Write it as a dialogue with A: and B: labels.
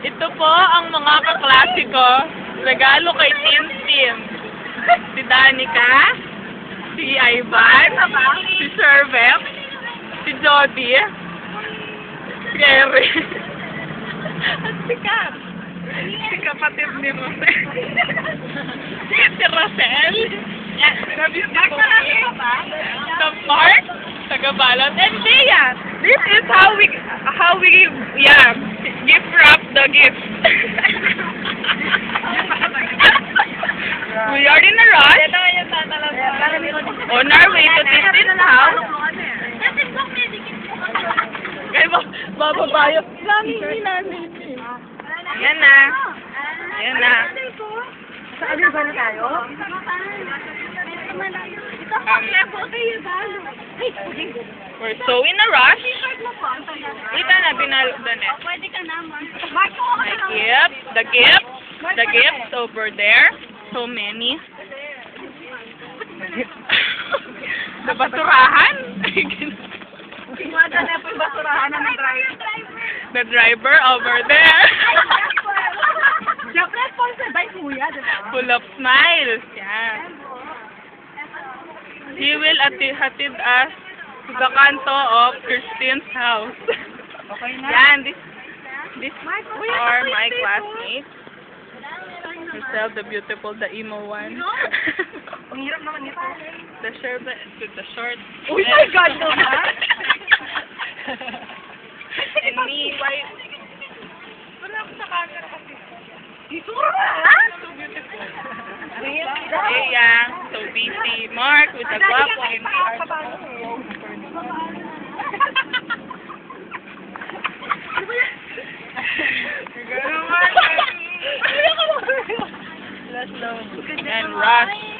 A: Ito po ang mga kaklase ko. Regalo kay Tintin. Si Danica, si Ivan, si Servep, si Jody, si Erin, at si Kat. Si kapatid ni Rosel. si Rosel. The Mark, Tagabalot, and Leah. This is how we, how we, yeah, gift wrap the gift. we are in a rush. On our way to Tintin's house. Kaya ba, bababayo. Yan na. Yan na.
B: Saan ba na tayo?
A: We're so in a rush. Kita na, binalo na net.
B: Pwede ka naman.
A: The gift, the gift, the gifts over there. So many. the basurahan.
B: Tingwada na po yung basurahan ng driver.
A: the driver over there.
B: Joke sponsor by Kuya, di ba?
A: Full of smiles. Yan. He will ati hatid us to the kanto of Christine's house.
B: Okay na.
A: Yan, this, this are my classmates. Herself, the beautiful, the emo one.
B: Ang hirap naman nito.
A: the short, with the short.
B: Oh my God, naman.
A: and me, why?
B: Wala ako sa camera kasi. Isura ha?
A: So beautiful. Leia, so busy. Mark with the guapo and the art. And Rush.